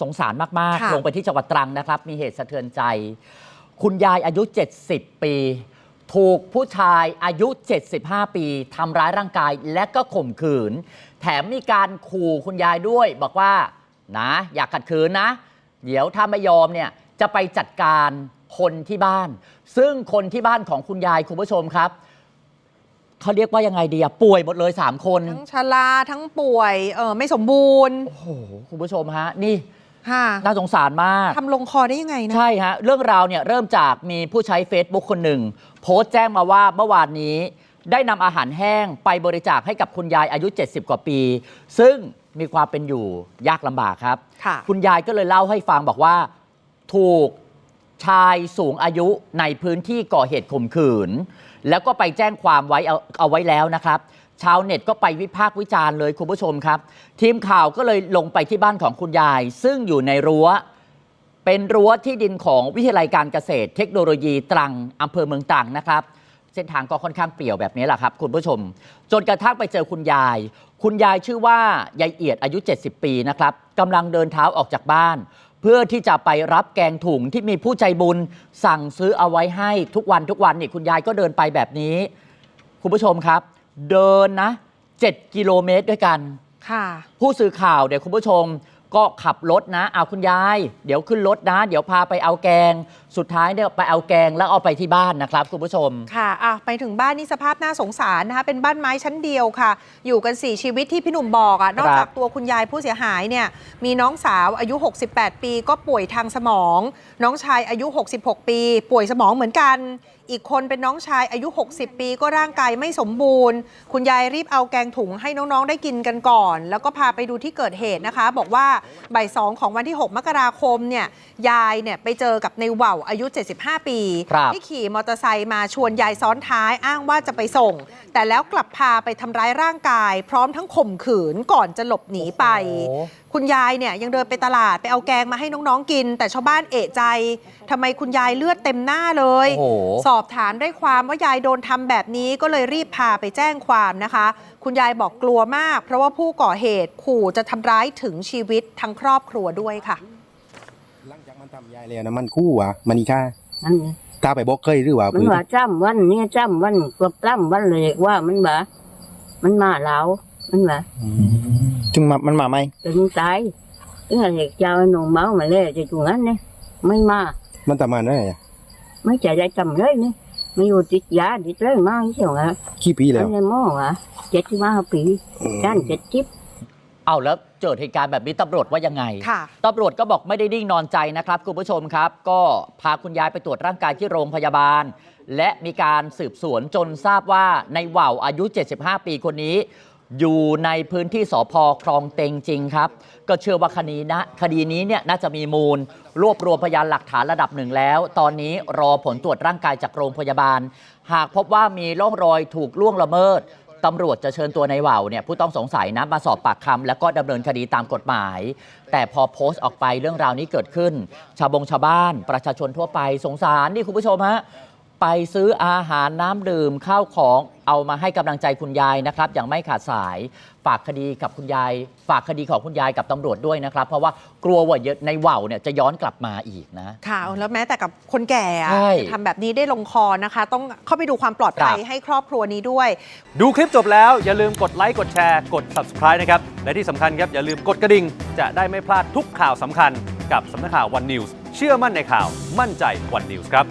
สงสารมากค่ะๆลงไปที่จังหวัดตรังนะครับ มีเหตุสะเทือนใจ คุณยายอายุ 70 ปี ถูกผู้ชายอายุ 75 ปีทำร้ายร่างกายและก็ข่มขืน แถมมีการขู่คุณยายด้วย บอกว่านะ อยากขัดขืนนะ เดี๋ยวถ้าไม่ยอมเนี่ยจะไปจัดการคนที่บ้าน ซึ่งคนที่บ้านของคุณยายคุณผู้ชมครับเขาเรียกว่ายังไงดีอะป่วยหมดเลย3คน ทั้งชราทั้งป่วยเออไม่สมบูรณ์ โอ้โห คุณผู้ชมฮะ นี่ ค่ะ น่าสงสารมาก ทำลงคอได้ยังไงนะ ใช่ฮะ เรื่องราวเนี่ยเริ่มจากมีผู้ใช้ Facebook คนหนึ่ง โพสต์แจ้งมาว่าเมื่อวานนี้ ได้นำอาหารแห้งไปบริจาคให้กับคุณยายอายุ 70 กว่าปี ซึ่งมีความเป็นอยู่ยากลำบากครับ ค่ะ คุณยายก็เลยเล่าให้ฟังบอกว่า ถูกชายสูงอายุในพื้นที่ก่อเหตุข่มขืน แล้วก็ไปแจ้งความไว้เอาเอาไว้แล้วนะครับ ชาวเน็ตก็ไปวิพากษ์วิจารณ์เลยคุณผู้ชมครับ ทีมข่าวก็เลยลงไปที่บ้านของคุณยาย ซึ่งอยู่ในรั้ว เป็นรั้วที่ดินของวิทยาลัยการเกษตร เทคโนโลยีตรังอำเภอเมืองตรังนะครับ เส้นทางก็ค่อนข้างเปลี่ยวแบบนี้แหละครับ คุณผู้ชม จนกระทั่งไปเจอคุณยาย คุณยายชื่อว่ายายเอียดอายุ 70 ปีนะครับกำลังเดินเท้าออกจากบ้าน เพื่อที่จะไปรับแกงถุงที่มีผู้ใจบุญ สั่งซื้อเอาไว้ให้ทุกวันทุกวันนี่คุณยายก็เดินไปแบบนี้ คุณผู้ชมครับ เดินนะ 7 กิโลเมตรด้วยกัน ค่ะ ผู้สื่อข่าวเดี๋ยวคุณผู้ชม ก็ขับรถนะเอาคุณยาย เดี๋ยวขึ้นรถนะ เดี๋ยวพาไปเอาแกง สุดท้ายเนี่ยไปเอาแกงแล้วเอาไปที่บ้านนะครับคุณผู้ชม ค่ะอะ ไปถึงบ้านนี่สภาพน่าสงสารนะคะ เป็นบ้านไม้ชั้นเดียวค่ะ อยู่กัน 4 ชีวิตที่พี่หนุ่มบอกอะ นอกจากตัวคุณยายผู้เสียหายเนี่ย มีน้องสาวอายุ 68 ปีก็ป่วยทางสมอง น้องชายอายุ 66 ปี ป่วยสมองเหมือนกัน อีกคนเป็นน้องชายอายุ 60 ปีก็ร่างกายไม่สมบูรณ์ คุณยายรีบเอาแกงถุงให้น้องๆได้กินกันก่อน แล้วก็พาไปดูที่เกิดเหตุนะคะ บอกว่าบ่ายสองของวันที่ 6 มกราคมเนี่ยยายเนี่ยไปเจอกับในเหว่าวอายุ 75 ปี ครับที่ขี่มอเตอร์ไซค์มาชวนยายซ้อนท้ายอ้างว่าจะไปส่ง แต่แล้วกลับพาไปทำร้ายร่างกาย พร้อมทั้งข่มขืนก่อนจะหลบหนีไป โอ้โหคุณยายเนี่ยยังเดินไปตลาดไปเอาแกงมาให้น้องๆกิน แต่ชาวบ้านเอะใจทำไมคุณยายเลือดเต็มหน้าเลย โอ้โห สอบถามได้ความว่ายายโดนทำแบบนี้ก็เลยรีบพาไปแจ้งความนะคะ คุณยายบอกกลัวมาก เพราะว่าผู้ก่อเหตุขู่จะทำร้ายถึงชีวิตทั้งครอบครัวด้วยค่ะ หลังจากมันทำยายแล้วนะมันคู่วะมันอีค่าอันนี้กล้าไปบอกเคยหรือว่ามันว่าจ้ำวันเนี่ยจ้ำวันกว่าจ้ำวันเลยว่ามันบ่ามันมาแล้วมันว่า จึงมามันมาไหมถึงตายถึงอะไรเจ้าหนุ่มเมามาเลยจะตรงนั้นเนี่ยไม่มา มันประมาณนั้นไงไม่ใจได้จำเลยเนี่ยไม่อยู่ติดยาติดเลยมาใช่ไหมขี้ปีแล้วอันนี้หม้อวะเจ็ดสิบห้าปีด้านเจ็ดจิบเอาแล้วเกิดเหตุการณ์แบบนี้ตำรวจว่ายังไงค่ะตำรวจก็บอกไม่ได้นิ่งนอนใจนะครับคุณผู้ชมครับ ก็พาคุณยายไปตรวจร่างกายที่โรงพยาบาล และมีการสืบสวนจนทราบว่าในว่าวอายุ 75 ปีคนนี้ อยู่ในพื้นที่สพคลองเตงจริงครับ ก็เชื่อว่าคดีนะคดีนี้เนี่ยน่าจะมีมูล รวบรวมพยานหลักฐานระดับหนึ่งแล้ว ตอนนี้รอผลตรวจร่างกายจากโรงพยาบาล หากพบว่ามีร่องรอยถูกล่วงละเมิดตำรวจจะเชิญตัวในว่าวเนี่ยผู้ต้องสงสัยนะมาสอบปากคำแล้วก็ดำเนินคดีตามกฎหมาย แต่พอโพสต์ออกไปเรื่องราวนี้เกิดขึ้น ชาวบงชาวบ้าน ประชาชนทั่วไปสงสารนี่คุณผู้ชมฮะ ไปซื้ออาหารน้ำดื่มข้าวของเอามาให้กำลังใจคุณยายนะครับ อย่างไม่ขาดสายฝากคดีกับคุณยาย ฝากคดีของคุณยายกับตำรวจด้วยนะครับ เพราะว่ากลัวว่าในว่าวเนี่ยจะย้อนกลับมาอีกนะ ค่ะ แล้วแม้แต่กับคนแก่อะใช่ทำแบบนี้ได้ลงคอนะคะ ต้องเข้าไปดูความปลอดภัยครับ ให้ครอบครัวนี้ด้วย ดูคลิปจบแล้วอย่าลืมกดไลค์กดแชร์กด subscribe นะครับ และที่สำคัญครับ อย่าลืมกดกระดิ่ง จะได้ไม่พลาดทุกข่าวสำคัญกับสำนักข่าว One News เชื่อมั่นในข่าวมั่นใจ One News ครับ